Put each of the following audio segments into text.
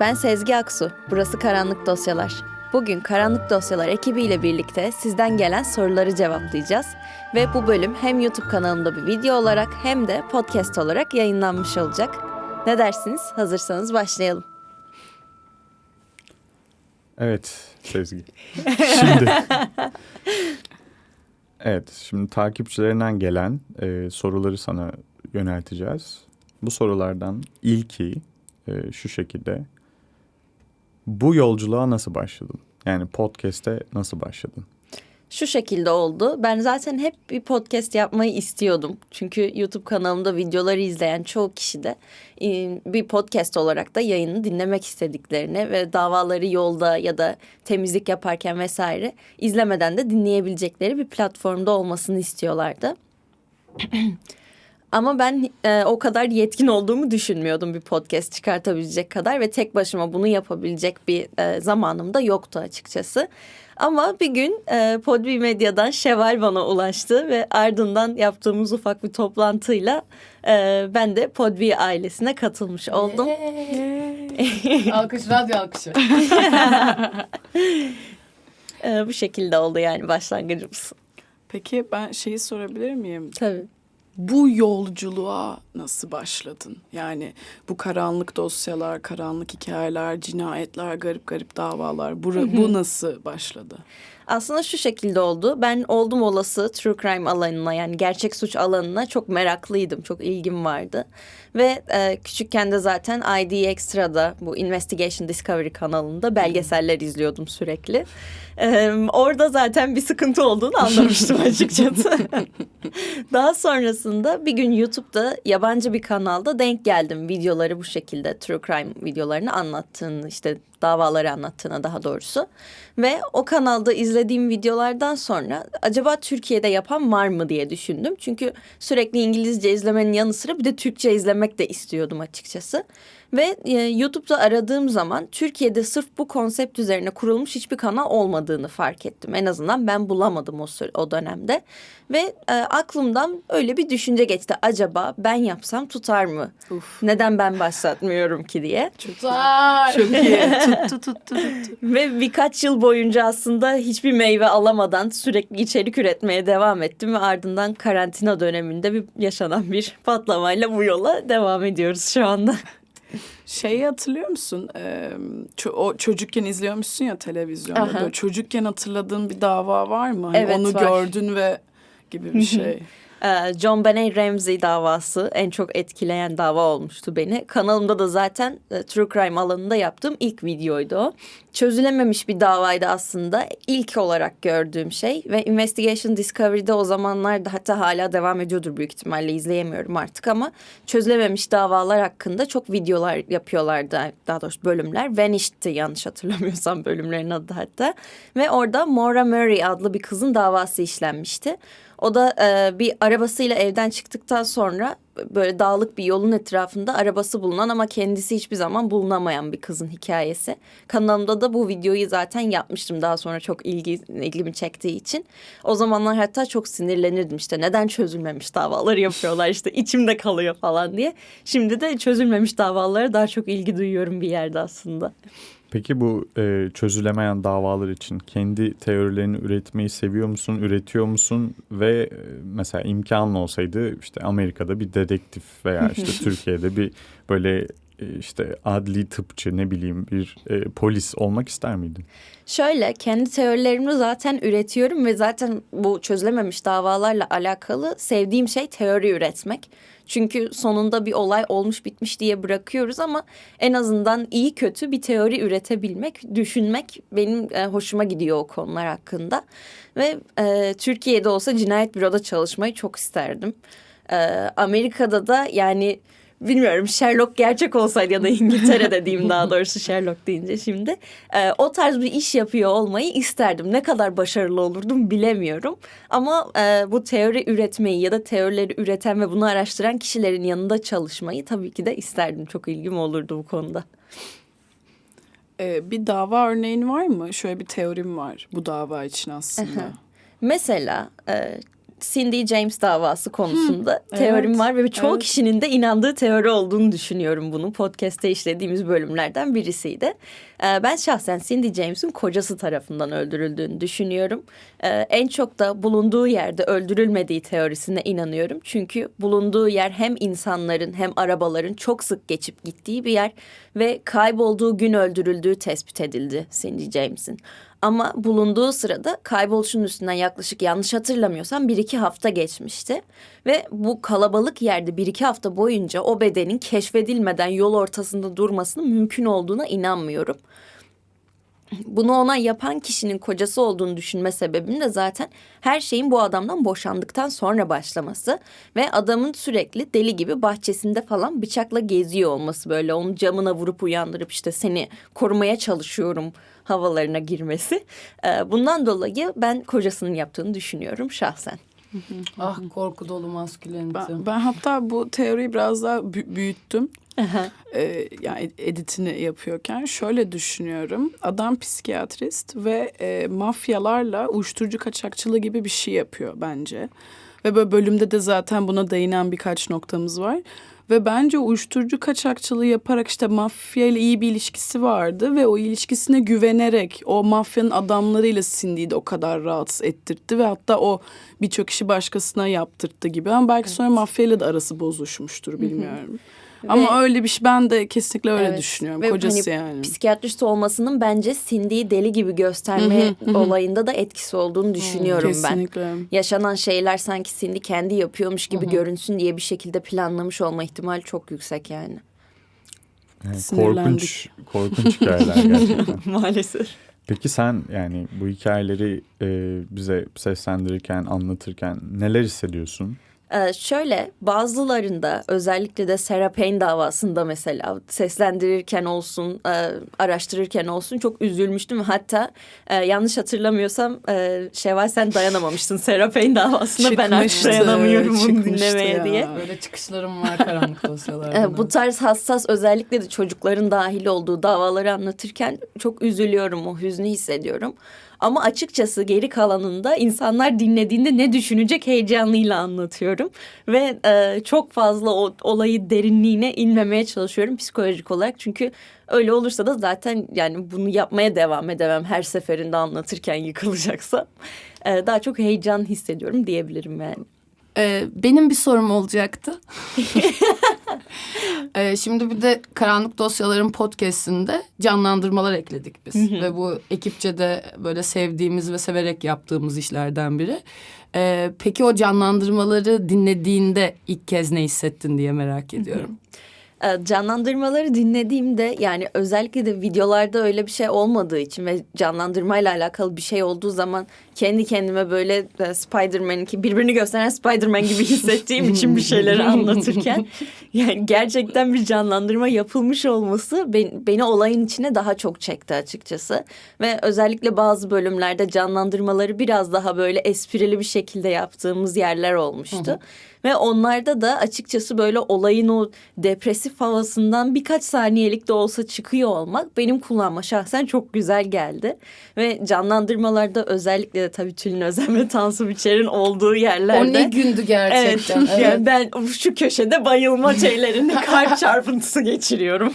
Ben Sezgi Aksu. Burası Karanlık Dosyalar. Bugün Karanlık Dosyalar ekibiyle birlikte sizden gelen soruları cevaplayacağız. Ve bu bölüm hem YouTube kanalımda bir video olarak hem de podcast olarak yayınlanmış olacak. Ne dersiniz? Hazırsanız başlayalım. Evet Sezgi. Şimdi. evet şimdi takipçilerinden gelen e, soruları sana yönelteceğiz. Bu sorulardan ilki e, şu şekilde. Bu yolculuğa nasıl başladın? Yani podcast'e nasıl başladın? Şu şekilde oldu. Ben zaten hep bir podcast yapmayı istiyordum. Çünkü YouTube kanalımda videoları izleyen çoğu kişi de e, bir podcast olarak da yayını dinlemek istediklerini ve davaları yolda ya da temizlik yaparken vesaire izlemeden de dinleyebilecekleri bir platformda olmasını istiyorlardı. Ama ben e, o kadar yetkin olduğumu düşünmüyordum bir podcast çıkartabilecek kadar ve tek başıma bunu yapabilecek bir e, zamanım da yoktu açıkçası. Ama bir gün e, Podbi Medya'dan Şeval bana ulaştı ve ardından yaptığımız ufak bir toplantıyla e, ben de Podbi ailesine katılmış oldum. Alkış, radyo alkışı. E, bu şekilde oldu yani başlangıcımız. Peki ben şeyi sorabilir miyim? Tabii. Bu yolculuğa nasıl başladın? Yani bu karanlık dosyalar, karanlık hikayeler, cinayetler, garip garip davalar. Bu, bu nasıl başladı? Aslında şu şekilde oldu. Ben oldum olası true crime alanına yani gerçek suç alanına çok meraklıydım. Çok ilgim vardı. Ve e, küçükken de zaten ID Extra'da bu Investigation Discovery kanalında belgeseller izliyordum sürekli. E, orada zaten bir sıkıntı olduğunu anlamıştım açıkçası. Daha sonrasında bir gün YouTube'da yabancı bir kanalda denk geldim videoları bu şekilde true crime videolarını anlattığını işte davaları anlattığına daha doğrusu. Ve o kanalda izlediğim videolardan sonra acaba Türkiye'de yapan var mı diye düşündüm. Çünkü sürekli İngilizce izlemenin yanı sıra bir de Türkçe izlemek de istiyordum açıkçası. Ve e, YouTube'da aradığım zaman Türkiye'de sırf bu konsept üzerine kurulmuş hiçbir kanal olmadığını fark ettim. En azından ben bulamadım o, o dönemde. Ve e, aklımdan öyle bir düşünce geçti. Acaba ben yapsam tutar mı? Uf. Neden ben başlatmıyorum ki diye. Tutar. Çok iyi. tuttu tuttu tuttu. Ve birkaç yıl boyunca aslında hiçbir meyve alamadan sürekli içerik üretmeye devam ettim. Ve ardından karantina döneminde bir yaşanan bir patlamayla bu yola devam ediyoruz şu anda. Şeyi hatırlıyor musun? Ee, ço- o çocukken izliyormuşsun ya televizyonda. Aha. Böyle çocukken hatırladığın bir dava var mı? Hani Evet, onu var. gördün ve gibi bir şey. Ee, John Benet Ramsey davası en çok etkileyen dava olmuştu beni. Kanalımda da zaten e, True Crime alanında yaptığım ilk videoydu o. Çözülememiş bir davaydı aslında. İlk olarak gördüğüm şey ve Investigation Discovery'de o zamanlarda hatta hala devam ediyordur büyük ihtimalle izleyemiyorum artık ama çözülememiş davalar hakkında çok videolar yapıyorlardı. Daha doğrusu bölümler. Vanished'ti yanlış hatırlamıyorsam bölümlerin adı hatta. Ve orada Maura Murray adlı bir kızın davası işlenmişti. O da e, bir arabasıyla evden çıktıktan sonra böyle dağlık bir yolun etrafında arabası bulunan ama kendisi hiçbir zaman bulunamayan bir kızın hikayesi. Kanalımda da bu videoyu zaten yapmıştım daha sonra çok ilgi, ilgimi çektiği için. O zamanlar hatta çok sinirlenirdim işte neden çözülmemiş davaları yapıyorlar işte içimde kalıyor falan diye. Şimdi de çözülmemiş davalara daha çok ilgi duyuyorum bir yerde aslında. Peki bu e, çözülemeyen davalar için kendi teorilerini üretmeyi seviyor musun, üretiyor musun? Ve e, mesela imkanın olsaydı işte Amerika'da bir dedektif veya işte Türkiye'de bir böyle işte adli tıpçı ne bileyim bir e, polis olmak ister miydin? Şöyle kendi teorilerimi zaten üretiyorum ve zaten bu çözülememiş davalarla alakalı sevdiğim şey teori üretmek. Çünkü sonunda bir olay olmuş bitmiş diye bırakıyoruz ama en azından iyi kötü bir teori üretebilmek, düşünmek benim e, hoşuma gidiyor o konular hakkında. Ve e, Türkiye'de olsa cinayet büroda çalışmayı çok isterdim. E, Amerika'da da yani bilmiyorum Sherlock gerçek olsaydı ya da İngiltere'de diyeyim daha doğrusu Sherlock deyince şimdi e, o tarz bir iş yapıyor olmayı isterdim. Ne kadar başarılı olurdum bilemiyorum. Ama e, bu teori üretmeyi ya da teorileri üreten ve bunu araştıran kişilerin yanında çalışmayı tabii ki de isterdim. Çok ilgim olurdu bu konuda. Ee, bir dava örneğin var mı? Şöyle bir teorim var bu dava için aslında. Mesela e, Cindy James davası konusunda evet, teorim var ve çoğu evet. kişinin de inandığı teori olduğunu düşünüyorum bunu. Podcast'te işlediğimiz bölümlerden birisiydi. E, ben şahsen Cindy James'in kocası tarafından öldürüldüğünü düşünüyorum. E, en çok da bulunduğu yerde öldürülmediği teorisine inanıyorum. Çünkü bulunduğu yer hem insanların hem arabaların çok sık geçip gittiği bir yer ve kaybolduğu gün öldürüldüğü tespit edildi Cindy James'in. Ama bulunduğu sırada kayboluşun üstünden yaklaşık yanlış hatırlamıyorsam bir iki hafta geçmişti. Ve bu kalabalık yerde bir iki hafta boyunca o bedenin keşfedilmeden yol ortasında durmasının mümkün olduğuna inanmıyorum. Bunu ona yapan kişinin kocası olduğunu düşünme sebebim de zaten her şeyin bu adamdan boşandıktan sonra başlaması ve adamın sürekli deli gibi bahçesinde falan bıçakla geziyor olması böyle onun camına vurup uyandırıp işte seni korumaya çalışıyorum havalarına girmesi. Ee, Bundan dolayı ben kocasının yaptığını düşünüyorum şahsen. Ah korku dolu maskülenite. Ben, ben hatta bu teoriyi biraz daha bü- büyüttüm. Ee, yani editini yapıyorken şöyle düşünüyorum. Adam psikiyatrist ve e, mafyalarla uyuşturucu kaçakçılığı gibi bir şey yapıyor bence. Ve böyle bölümde de zaten buna değinen birkaç noktamız var. Ve bence uyuşturucu kaçakçılığı yaparak işte mafya ile iyi bir ilişkisi vardı ve o ilişkisine güvenerek o mafyanın adamlarıyla Cindy'yi de o kadar rahatsız ettirtti ve hatta o birçok işi başkasına yaptırttı gibi. Ama belki sonra mafyayla da arası bozuşmuştur bilmiyorum. Ama öyle bir şey ben de kesinlikle öyle Evet. düşünüyorum. Ve Kocası hani yani. Psikiyatrist olmasının bence Cindy'yi deli gibi gösterme olayında da etkisi olduğunu düşünüyorum ben. Kesinlikle. Yaşanan şeyler sanki Cindy kendi yapıyormuş gibi görünsün diye bir şekilde planlamış olma ihtimali çok yüksek yani. Yani korkunç, korkunç hikayeler gerçekten. Maalesef. Peki sen yani bu hikayeleri e, bize seslendirirken, anlatırken neler hissediyorsun? Ee, şöyle bazılarında özellikle de Sarah Payne davasında mesela seslendirirken olsun, e, araştırırken olsun çok üzülmüştüm. Hatta e, yanlış hatırlamıyorsam e, Şevval sen dayanamamıştın Sarah Payne davasında ben artık dayanamıyorum bunu dinlemeye ya. diye. Böyle çıkışlarım var karanlık dosyalarda. Ee, bu tarz hassas özellikle de çocukların dahil olduğu davaları anlatırken çok üzülüyorum, o hüznü hissediyorum. Ama açıkçası geri kalanında insanlar dinlediğinde ne düşünecek heyecanıyla anlatıyorum. Ve e, çok fazla o olayı derinliğine inmemeye çalışıyorum psikolojik olarak. Çünkü öyle olursa da zaten yani bunu yapmaya devam edemem her seferinde anlatırken yıkılacaksa. Ee, daha çok heyecan hissediyorum diyebilirim yani. Ee, benim bir sorum olacaktı. Ee, şimdi bir de Karanlık Dosyaların podcast'inde canlandırmalar ekledik biz. Ve bu ekipçe de böyle sevdiğimiz ve severek yaptığımız işlerden biri. Ee, peki o canlandırmaları dinlediğinde ilk kez ne hissettin diye merak ediyorum. Canlandırmaları dinlediğimde yani özellikle de videolarda öyle bir şey olmadığı için ve canlandırmayla alakalı bir şey olduğu zaman kendi kendime böyle e, Spider-Man ki birbirini gösteren Spider-Man gibi hissettiğim için bir şeyleri anlatırken yani gerçekten bir canlandırma yapılmış olması beni, beni olayın içine daha çok çekti açıkçası ve özellikle bazı bölümlerde canlandırmaları biraz daha böyle esprili bir şekilde yaptığımız yerler olmuştu. Ve onlarda da açıkçası böyle olayın o depresif havasından birkaç saniyelik de olsa çıkıyor olmak benim kulağıma şahsen çok güzel geldi. Ve canlandırmalarda özellikle de tabii Tülin Özen ve Tansu Biçer'in olduğu yerlerde. O ne gündü gerçekten. Evet, Evet. yani ben şu köşede bayılma şeylerinde kalp çarpıntısı geçiriyorum.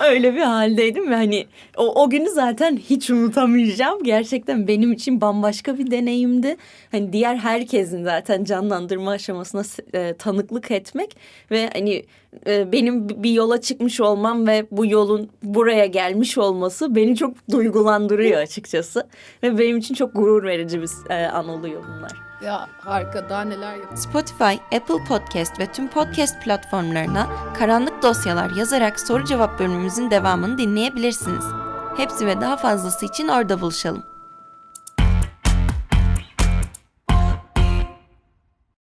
Öyle bir haldeydim ve hani o, o günü zaten hiç unutamayacağım. Gerçekten benim için bambaşka bir deneyimdi. Hani diğer herkesin zaten canlandırma aşamasına e, tanıklık etmek ve hani e, benim bir yola çıkmış olmam ve bu yolun buraya gelmiş olması beni çok duygulandırıyor açıkçası. Ve benim için çok gurur verici bir e, an oluyor bunlar. Ya harika daha neler yap- Spotify, Apple Podcast ve tüm podcast platformlarına Karanlık Dosyalar yazarak soru cevap bölümümüzün devamını dinleyebilirsiniz. Hepsi ve daha fazlası için orada buluşalım.